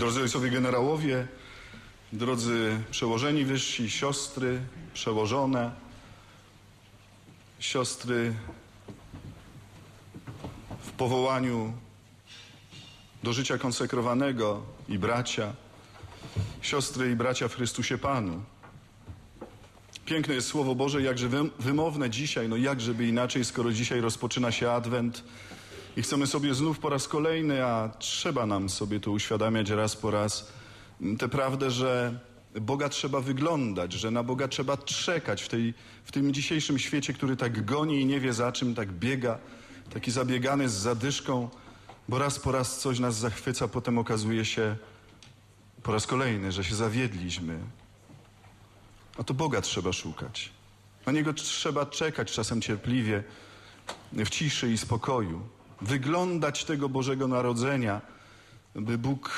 Drodzy ojcowie generałowie, drodzy przełożeni wyżsi, siostry przełożone, siostry w powołaniu do życia konsekrowanego i bracia, siostry i bracia w Chrystusie Panu. Piękne jest Słowo Boże, jakże wym- wymowne dzisiaj, no jakżeby inaczej, skoro dzisiaj rozpoczyna się Adwent i chcemy sobie znów po raz kolejny, a trzeba nam sobie to uświadamiać raz po raz, tę prawdę, że Boga trzeba wyglądać, że na Boga trzeba czekać w, tej, w tym dzisiejszym świecie, który tak goni i nie wie za czym, tak biega, taki zabiegany z zadyszką, bo raz po raz coś nas zachwyca, potem okazuje się po raz kolejny, że się zawiedliśmy, a to Boga trzeba szukać. Na Niego trzeba czekać czasem cierpliwie, w ciszy i spokoju. Wyglądać tego Bożego Narodzenia, by Bóg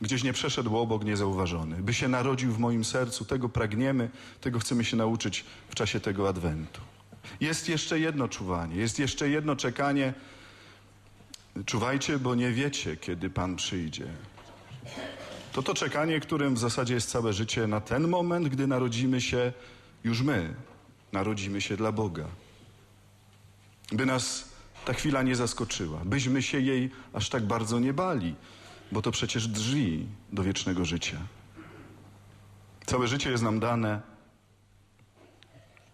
gdzieś nie przeszedł obok niezauważony, by się narodził w moim sercu. Tego pragniemy, tego chcemy się nauczyć w czasie tego Adwentu. Jest jeszcze jedno czuwanie, jest jeszcze jedno czekanie. Czuwajcie, bo nie wiecie, kiedy Pan przyjdzie. To to czekanie, którym w zasadzie jest całe życie na ten moment, gdy narodzimy się już my. Narodzimy się dla Boga. By nas ta chwila nie zaskoczyła, byśmy się jej aż tak bardzo nie bali, bo to przecież drzwi do wiecznego życia. Całe życie jest nam dane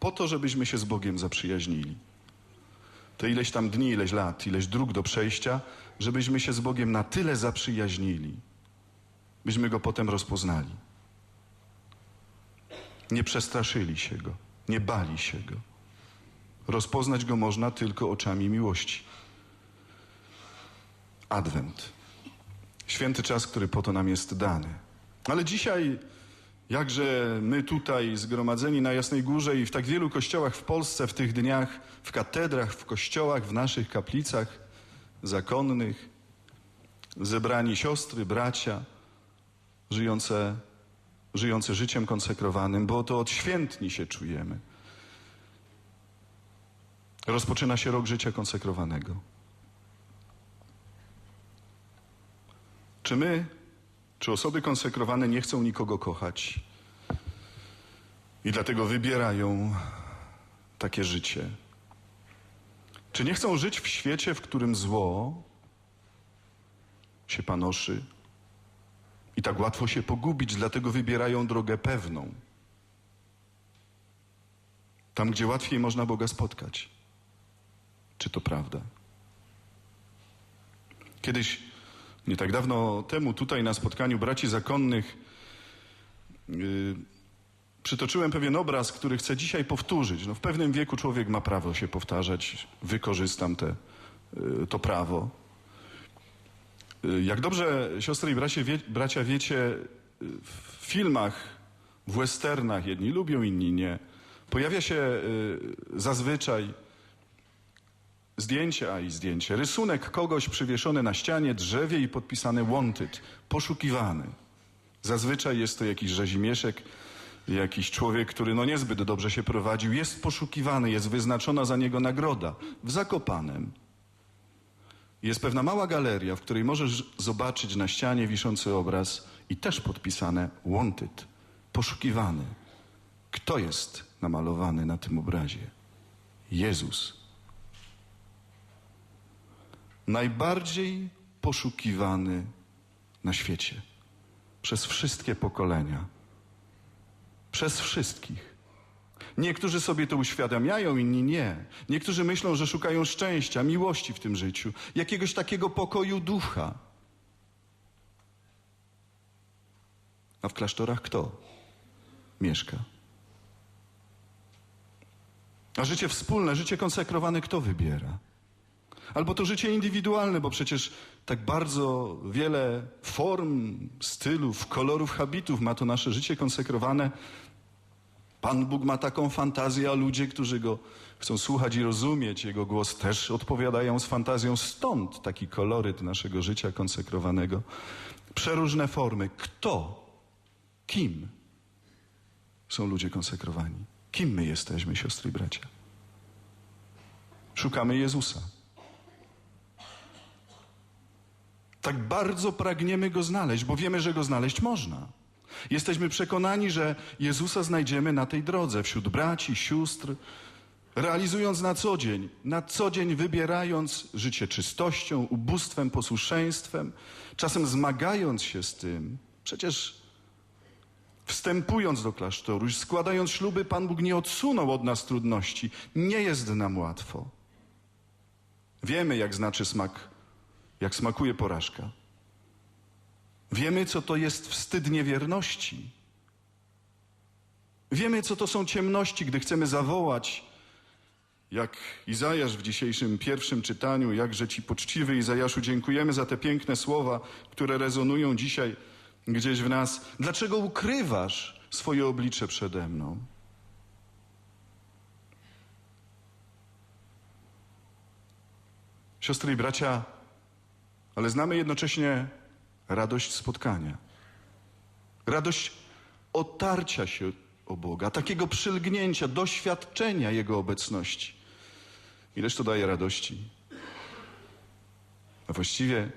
po to, żebyśmy się z Bogiem zaprzyjaźnili. To ileś tam dni, ileś lat, ileś dróg do przejścia, żebyśmy się z Bogiem na tyle zaprzyjaźnili, byśmy Go potem rozpoznali. Nie przestraszyli się Go, nie bali się Go. Rozpoznać Go można tylko oczami miłości. Adwent. Święty czas, który po to nam jest dany. Ale dzisiaj, jakże my tutaj zgromadzeni na Jasnej Górze i w tak wielu kościołach w Polsce w tych dniach, w katedrach, w kościołach, w naszych kaplicach zakonnych, zebrani siostry, bracia, żyjące, żyjące życiem konsekrowanym, bo to od świętni się czujemy. Rozpoczyna się rok życia konsekrowanego. Czy my, czy osoby konsekrowane nie chcą nikogo kochać i dlatego wybierają takie życie? Czy nie chcą żyć w świecie, w którym zło się panoszy i tak łatwo się pogubić, dlatego wybierają drogę pewną? Tam, gdzie łatwiej można Boga spotkać. Czy to prawda? Kiedyś, nie tak dawno temu, tutaj na spotkaniu braci zakonnych, yy, przytoczyłem pewien obraz, który chcę dzisiaj powtórzyć. No, w pewnym wieku człowiek ma prawo się powtarzać, wykorzystam te, yy, to prawo. Yy, jak dobrze, siostry i bracie, wie, bracia, wiecie, w filmach, w westernach, jedni lubią, inni nie, pojawia się yy, zazwyczaj Zdjęcie, a i zdjęcie. Rysunek kogoś przywieszony na ścianie, drzewie i podpisany wanted, poszukiwany. Zazwyczaj jest to jakiś rzezimieszek, jakiś człowiek, który no niezbyt dobrze się prowadził, jest poszukiwany, jest wyznaczona za niego nagroda w Zakopanem. Jest pewna mała galeria, w której możesz zobaczyć na ścianie wiszący obraz i też podpisane wanted, poszukiwany. Kto jest namalowany na tym obrazie? Jezus najbardziej poszukiwany na świecie. Przez wszystkie pokolenia. Przez wszystkich. Niektórzy sobie to uświadamiają, inni nie. Niektórzy myślą, że szukają szczęścia, miłości w tym życiu, jakiegoś takiego pokoju ducha. A w klasztorach kto mieszka? A życie wspólne, życie konsekrowane kto wybiera? Albo to życie indywidualne, bo przecież tak bardzo wiele form, stylów, kolorów, habitów ma to nasze życie konsekrowane. Pan Bóg ma taką fantazję, a ludzie, którzy go chcą słuchać i rozumieć, jego głos też odpowiadają z fantazją. Stąd taki koloryt naszego życia konsekrowanego. Przeróżne formy. Kto, kim są ludzie konsekrowani? Kim my jesteśmy, siostry i bracia? Szukamy Jezusa. Tak bardzo pragniemy Go znaleźć, bo wiemy, że Go znaleźć można. Jesteśmy przekonani, że Jezusa znajdziemy na tej drodze, wśród braci, sióstr, realizując na co dzień, na co dzień wybierając życie czystością, ubóstwem, posłuszeństwem, czasem zmagając się z tym. Przecież wstępując do klasztoru, składając śluby, Pan Bóg nie odsunął od nas trudności. Nie jest nam łatwo. Wiemy, jak znaczy smak, jak smakuje porażka. Wiemy, co to jest wstyd niewierności. Wiemy, co to są ciemności, gdy chcemy zawołać, jak Izajasz w dzisiejszym pierwszym czytaniu, jakże Ci poczciwy Izajaszu, dziękujemy za te piękne słowa, które rezonują dzisiaj gdzieś w nas. Dlaczego ukrywasz swoje oblicze przede mną? Siostry i bracia, ale znamy jednocześnie radość spotkania. Radość otarcia się o Boga, takiego przylgnięcia, doświadczenia Jego obecności. Ileż to daje radości? A właściwie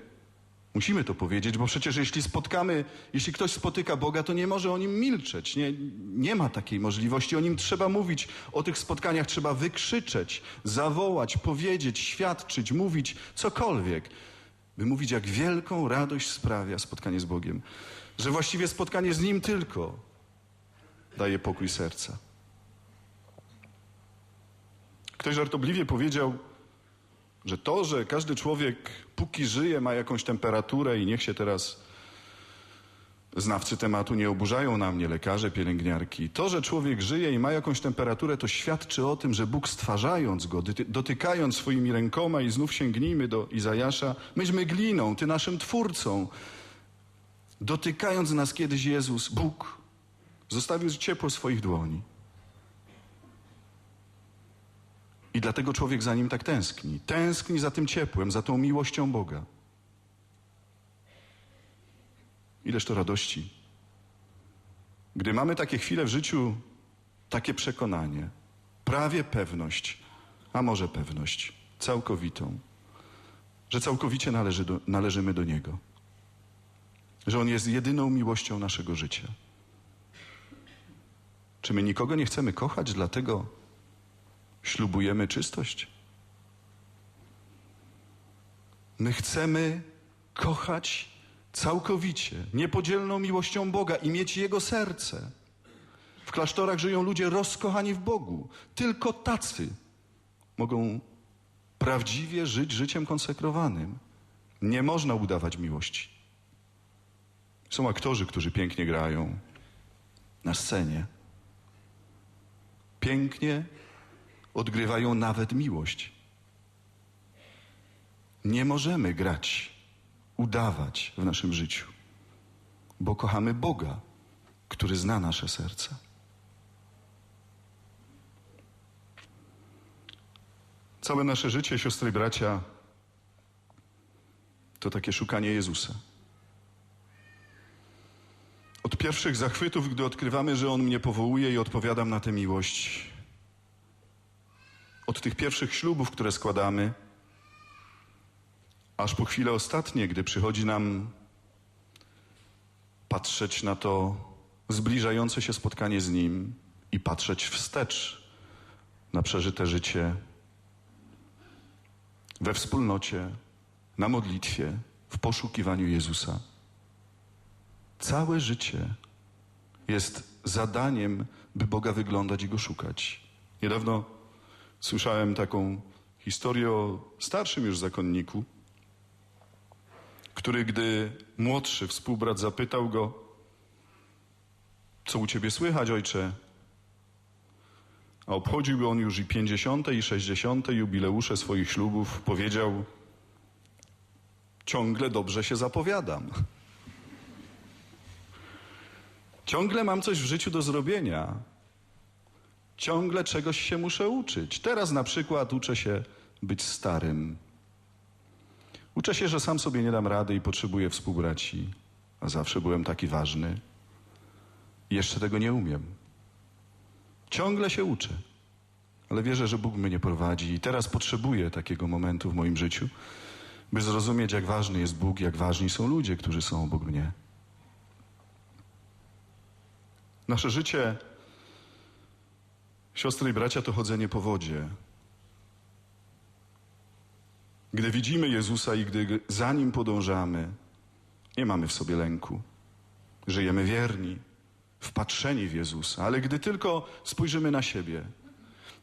musimy to powiedzieć, bo przecież jeśli spotkamy, jeśli ktoś spotyka Boga, to nie może o nim milczeć. Nie, nie ma takiej możliwości. O nim trzeba mówić. O tych spotkaniach trzeba wykrzyczeć, zawołać, powiedzieć, świadczyć, mówić cokolwiek by mówić, jak wielką radość sprawia spotkanie z Bogiem, że właściwie spotkanie z Nim tylko daje pokój serca. Ktoś żartobliwie powiedział, że to, że każdy człowiek póki żyje ma jakąś temperaturę i niech się teraz znawcy tematu nie oburzają na mnie, lekarze, pielęgniarki. To, że człowiek żyje i ma jakąś temperaturę, to świadczy o tym, że Bóg stwarzając go, dotykając swoimi rękoma i znów sięgnijmy do Izajasza, myśmy gliną, Ty naszym Twórcą. Dotykając nas kiedyś Jezus, Bóg, zostawił ciepło swoich dłoni. I dlatego człowiek za nim tak tęskni. Tęskni za tym ciepłem, za tą miłością Boga. Ileż to radości. Gdy mamy takie chwile w życiu, takie przekonanie, prawie pewność, a może pewność całkowitą, że całkowicie należy do, należymy do Niego, że On jest jedyną miłością naszego życia. Czy my nikogo nie chcemy kochać, dlatego ślubujemy czystość? My chcemy kochać całkowicie, niepodzielną miłością Boga i mieć Jego serce. W klasztorach żyją ludzie rozkochani w Bogu. Tylko tacy mogą prawdziwie żyć życiem konsekrowanym. Nie można udawać miłości. Są aktorzy, którzy pięknie grają na scenie. Pięknie odgrywają nawet miłość. Nie możemy grać udawać w naszym życiu, bo kochamy Boga, który zna nasze serce. Całe nasze życie, siostry i bracia, to takie szukanie Jezusa. Od pierwszych zachwytów, gdy odkrywamy, że On mnie powołuje i odpowiadam na tę miłość, od tych pierwszych ślubów, które składamy, aż po chwile ostatnie, gdy przychodzi nam patrzeć na to zbliżające się spotkanie z Nim i patrzeć wstecz na przeżyte życie we wspólnocie, na modlitwie, w poszukiwaniu Jezusa. Całe życie jest zadaniem, by Boga wyglądać i Go szukać. Niedawno słyszałem taką historię o starszym już zakonniku, który gdy młodszy współbrat zapytał go, co u ciebie słychać, ojcze? A obchodziłby on już i pięćdziesiąte i sześćdziesiąte jubileusze swoich ślubów, powiedział, ciągle dobrze się zapowiadam. Ciągle mam coś w życiu do zrobienia. Ciągle czegoś się muszę uczyć. Teraz na przykład uczę się być starym. Uczę się, że sam sobie nie dam rady i potrzebuję współbraci, a zawsze byłem taki ważny. Jeszcze tego nie umiem. Ciągle się uczę, ale wierzę, że Bóg mnie prowadzi i teraz potrzebuję takiego momentu w moim życiu, by zrozumieć, jak ważny jest Bóg, jak ważni są ludzie, którzy są obok mnie. Nasze życie, siostry i bracia, to chodzenie po wodzie. Gdy widzimy Jezusa i gdy za Nim podążamy, nie mamy w sobie lęku. Żyjemy wierni, wpatrzeni w Jezusa, ale gdy tylko spojrzymy na siebie,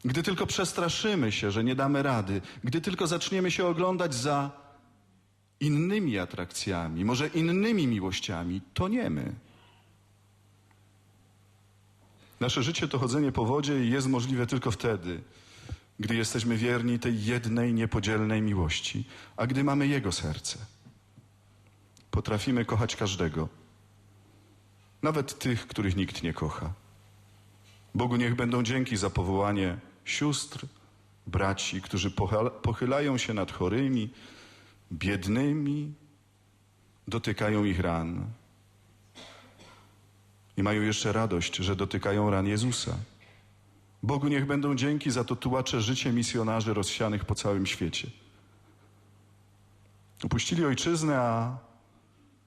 gdy tylko przestraszymy się, że nie damy rady, gdy tylko zaczniemy się oglądać za innymi atrakcjami, może innymi miłościami, to nie my. Nasze życie to chodzenie po wodzie i jest możliwe tylko wtedy, gdy jesteśmy wierni tej jednej, niepodzielnej miłości, a gdy mamy Jego serce. Potrafimy kochać każdego, nawet tych, których nikt nie kocha. Bogu niech będą dzięki za powołanie sióstr, braci, którzy pochyla- pochylają się nad chorymi, biednymi, dotykają ich ran. I mają jeszcze radość, że dotykają ran Jezusa. Bogu niech będą dzięki za to tułacze życie misjonarzy rozsianych po całym świecie. Opuścili ojczyznę, a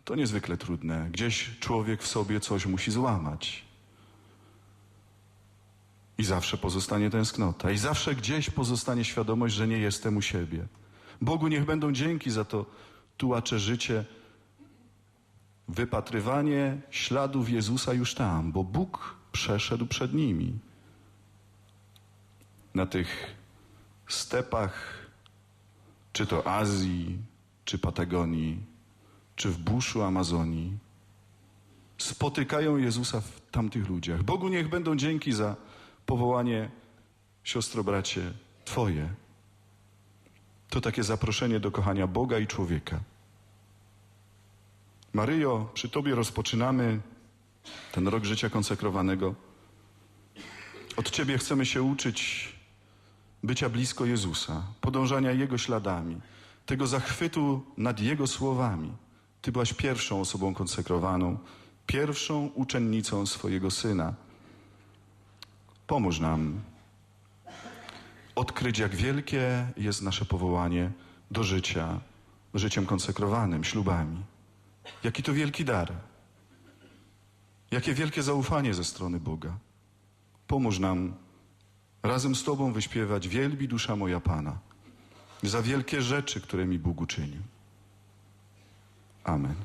to niezwykle trudne. Gdzieś człowiek w sobie coś musi złamać. I zawsze pozostanie tęsknota. I zawsze gdzieś pozostanie świadomość, że nie jestem u siebie. Bogu niech będą dzięki za to tułacze życie, wypatrywanie śladów Jezusa już tam, bo Bóg przeszedł przed nimi. Na tych stepach, czy to Azji, czy Patagonii, czy w buszu Amazonii, spotykają Jezusa w tamtych ludziach. Bogu niech będą dzięki za powołanie, siostro, bracie, Twoje. To takie zaproszenie do kochania Boga i człowieka. Maryjo, przy Tobie rozpoczynamy ten rok życia konsekrowanego. Od Ciebie chcemy się uczyć bycia blisko Jezusa, podążania Jego śladami, tego zachwytu nad Jego słowami. Ty byłaś pierwszą osobą konsekrowaną, pierwszą uczennicą swojego Syna. Pomóż nam odkryć, jak wielkie jest nasze powołanie do życia, życiem konsekrowanym, ślubami. Jaki to wielki dar. Jakie wielkie zaufanie ze strony Boga. Pomóż nam razem z Tobą wyśpiewać Wielbi dusza moja Pana za wielkie rzeczy, które mi Bóg uczynił. Amen.